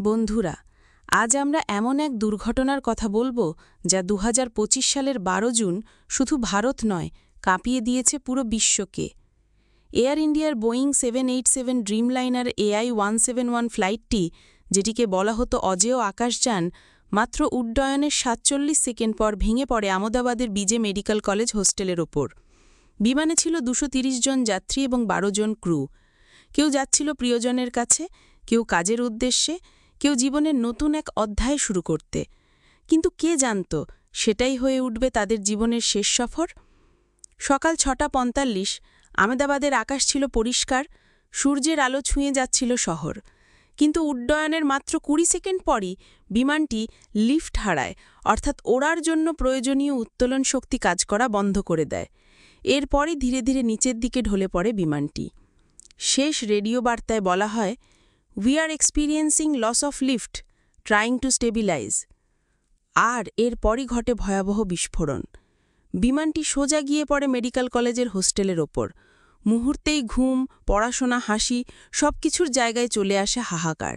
বন্ধুরা, আজ আমরা এমন এক দুর্ঘটনার কথা বলব যা দু হাজার পঁচিশ সালের ১২ জুন শুধু ভারত নয়, কাঁপিয়ে দিয়েছে পুরো বিশ্বকে। এয়ার ইন্ডিয়ার Boeing seven eight seven Dreamliner AI one seven one ফ্লাইটটি, যেটিকে বলা হতো অজেয় আকাশযান, মাত্র উড্ডয়নের সাতচল্লিশ সেকেন্ড পর ভেঙে পড়ে আমদাবাদের বিজে মেডিকেল কলেজ হোস্টেলের ওপর। বিমানে ছিল দুশো জন যাত্রী এবং ১২ জন ক্রু। কেউ যাচ্ছিল প্রিয়জনের কাছে, কেউ কাজের উদ্দেশ্যে কেউ জীবনের নতুন এক অধ্যায় শুরু করতে। কিন্তু কে জানত, সেটাই হয়ে উঠবে তাদের জীবনের শেষ সফর? সকাল ছটা পঁয়তাল্লিশ, আমেদাবাদের আকাশ ছিল পরিষ্কার, সূর্যের আলো ছুঁয়ে যাচ্ছিল শহর। কিন্তু উড্ডয়নের মাত্র কুড়ি সেকেন্ড পরই বিমানটি লিফট হারায়, অর্থাৎ ওড়ার জন্য প্রয়োজনীয় উত্তোলন শক্তি কাজ করা বন্ধ করে দেয়। এরপরই ধীরে ধীরে নিচের দিকে ঢলে পড়ে বিমানটি। শেষ রেডিও বার্তায় বলা হয় we are experiencing loss of lift trying to stabilise আর এরপরই ঘটে ভয়াবহ বিস্ফোরণ। বিমানটি সোজা গিয়ে পড়ে মেডিকেল কলেজের হোস্টেলের ওপর। মুহূর্তেই ঘুম, পড়াশোনা, হাসি সব কিছুর জায়গায় চলে আসে হাহাকার।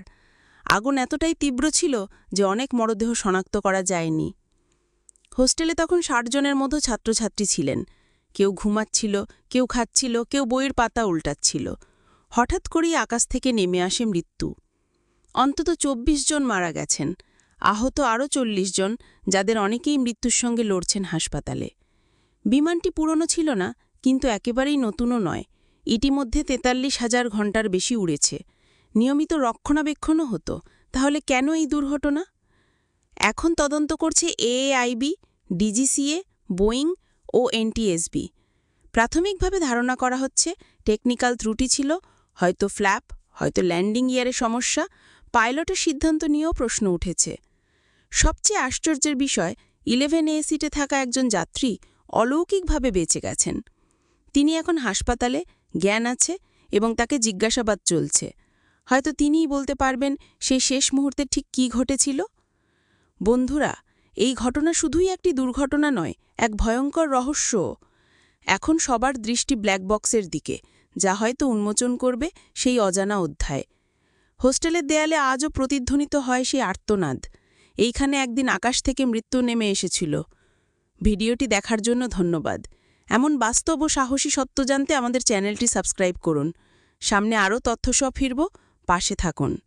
আগুন এতটাই তীব্র ছিল যে অনেক মরদেহ শনাক্ত করা যায়নি। হোস্টেলে তখন ষাট জনের মতো ছাত্রছাত্রী ছিলেন। কেউ ঘুমাচ্ছিল, কেউ খাচ্ছিল, কেউ বইয়ের পাতা উল্টাচ্ছিল। হঠাৎ করেই আকাশ থেকে নেমে আসে মৃত্যু। অন্তত ২৪ জন মারা গেছেন, আহত আরও চল্লিশ জন, যাদের অনেকেই মৃত্যুর সঙ্গে লড়ছেন হাসপাতালে। বিমানটি পুরনো ছিল না, কিন্তু একেবারেই নতুনও নয়। ইতিমধ্যে তেতাল্লিশ হাজার ঘণ্টার বেশি উড়েছে। নিয়মিত রক্ষণাবেক্ষণও হতো। তাহলে কেন এই দুর্ঘটনা? এখন তদন্ত করছে এএআইবি, ডিজিসিএ, বোয়িং ও এনটিএসবি। প্রাথমিকভাবে ধারণা করা হচ্ছে, টেকনিক্যাল ত্রুটি ছিল হয়তো ফ্ল্যাপ, হয়তো ল্যান্ডিং ইয়ারে সমস্যা, পাইলটের সিদ্ধান্ত নিয়েও প্রশ্ন উঠেছে। সবচেয়ে আশ্চর্যের বিষয়, ইলেভেন এ সিটে থাকা একজন যাত্রী অলৌকিকভাবে বেঁচে গেছেন। তিনি এখন হাসপাতালে, জ্ঞান আছে এবং তাকে জিজ্ঞাসাবাদ চলছে। হয়তো তিনিই বলতে পারবেন, সেই শেষ মুহূর্তে ঠিক কী ঘটেছিল? বন্ধুরা, এই ঘটনা শুধুই একটি দুর্ঘটনা নয়, এক ভয়ঙ্কর রহস্য এখন সবার দৃষ্টি ব্ল্যাক বক্সের দিকে। যা হয়তো উন্মোচন করবে সেই অজানা অধ্যায়। হোস্টেলের দেয়ালে আজও প্রতিধ্বনিত হয় সেই আর্তনাদ। এইখানে একদিন আকাশ থেকে মৃত্যু নেমে এসেছিল। ভিডিওটি দেখার জন্য ধন্যবাদ। এমন বাস্তব ও সাহসী সত্য জানতে আমাদের চ্যানেলটি সাবস্ক্রাইব করুন। সামনে আরও তথ্য সব ফিরব। পাশে থাকুন।